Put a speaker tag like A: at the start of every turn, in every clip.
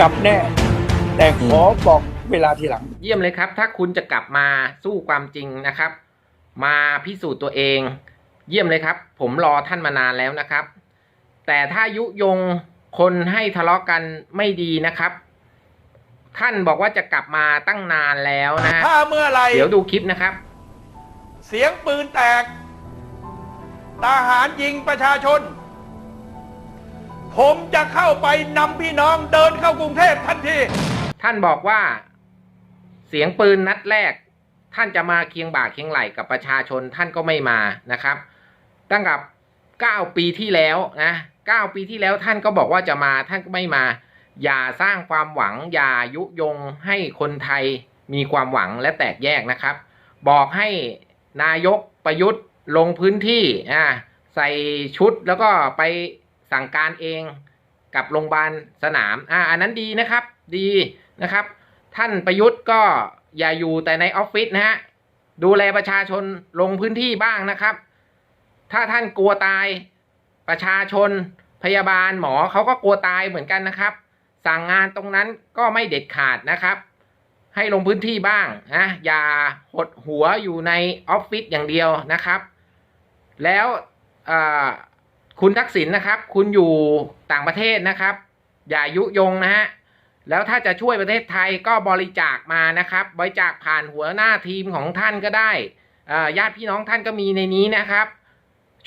A: กลับแน่ แต่ขอบอกเวลาทีหลัง
B: เยี่ยมเลยครับ ถ้าคุณจะกลับมาสู้ความจริงนะครับ มาพิสูจน์ตัวเอง เยี่ยมเลยครับ ผมรอท่านมานานแล้วนะครับ แต่ถ้ายุยงคนให้ทะเลาะกันไม่ดีนะครับ ท่านบอกว่าจะกลับมาตั้งนานแล้วนะฮะ
A: ถ้าเมื่อไหร
B: เดี๋ยวดูคลิปนะครับ
A: เสียงปืนแตกทหารยิงประชาชน ผมจะเข้าไปนำพี่น้องเดินเข้ากรุงเทพทันที
B: ท่านบอกว่า เสียงปืนนัดแรก ท่านจะมาเคียงบ่าเคียงไหลกับประชาชนท่านก็ไม่มานะครับ ตั้งกับเก้าปีที่แล้วนะเก้าปีที่แล้วท่านก็บอกว่าจะมาท่านก็ไม่มา อย่าสร้างความหวัง อย่ายุยงให้คนไทยมีความหวังและแตกแยกนะครับ บอกให้นายกประยุทธ์ลงพื้นที่อ่าใส่ชุดแล้วก็ไป สั่งการเองกับโรงพยาบาลสนามอ่าอันนั้นดีนะครับดีนะครับ ท่านประยุทธ์ก็อย่าอยู่แต่ในออฟฟิศนะฮะดูแลประชาชนลงพื้นที่บ้างนะครับ ถ้าท่านกลัวตายประชาชนพยาบาลหมอเขาก็กลัวตายเหมือนกันนะครับ สั่งงานตรงนั้นก็ไม่เด็ดขาดนะครับ ให้ลงพื้นที่บ้างนะอย่าหดหัวอยู่ในออฟฟิศอย่างเดียวนะครับ แล้วอ่อ คุณทักษิณนะครับ คุณอยู่ต่างประเทศนะครับ อย่ายุยงนะฮะแล้วถ้าจะช่วยประเทศไทยก็บริจาคมานะครับ บริจาคผ่านหัวหน้าทีมของท่านก็ได้อ่อญาติพี่น้องท่านก็มีในนี้นะครับ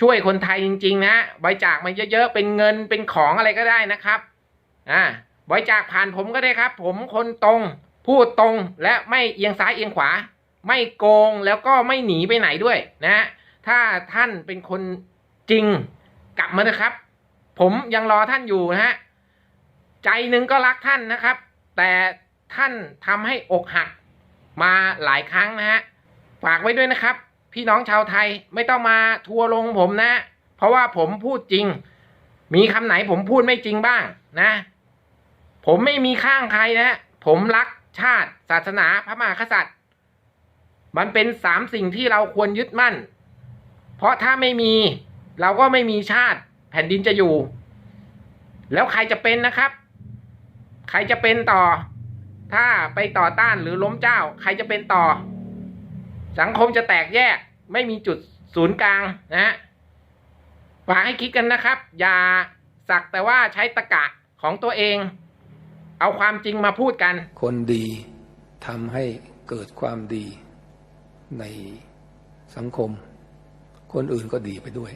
B: ช่วยคนไทยจริง ๆ นะบริจาคมาเยอะๆเป็นเงินเป็นของอะไรก็ได้นะครับอ่าบริจาคผ่านผมก็ได้ครับ ผมคนตรงพูดตรงและไม่เอียงซ้ายเอียงขวา ไม่โกงแล้วก็ไม่หนีไปไหนด้วยนะฮะถ้าท่านเป็นคนจริง กลับมาเถอะครับ ผมยังรอท่านอยู่นะฮะใจหนึ่งก็รักท่านนะครับ แต่ท่านทำให้อกหักมาหลายครั้งนะฮะฝากไว้ด้วยนะครับ พี่น้องชาวไทยไม่ต้องมาทัวร์ลงผมนะ เพราะว่าผมพูดจริง มีคำไหนผมพูดไม่จริงบ้างนะ ผมไม่มีข้างใครนะ ผมรักชาติศาสนาพระมหากษัตริย์ มันเป็นสามสิ่งที่เราควรยึดมั่น เพราะถ้าไม่มี เราก็ไม่มีชาติแผ่นดินจะอยู่ แล้วใครจะเป็นนะครับ ใครจะเป็นต่อ ถ้าไปต่อต้านหรือล้มเจ้า ใครจะเป็นต่อ สังคมจะแตกแยก ไม่มีจุดศูนย์กลางนะฮะฝากให้คิดกันนะครับ อย่าสักแต่ว่าใช้ตะกะของตัวเอง เอาความจริงมาพูดกัน
C: คนดีทำให้เกิดความดีในสังคม คนอื่นก็ดีไปด้วย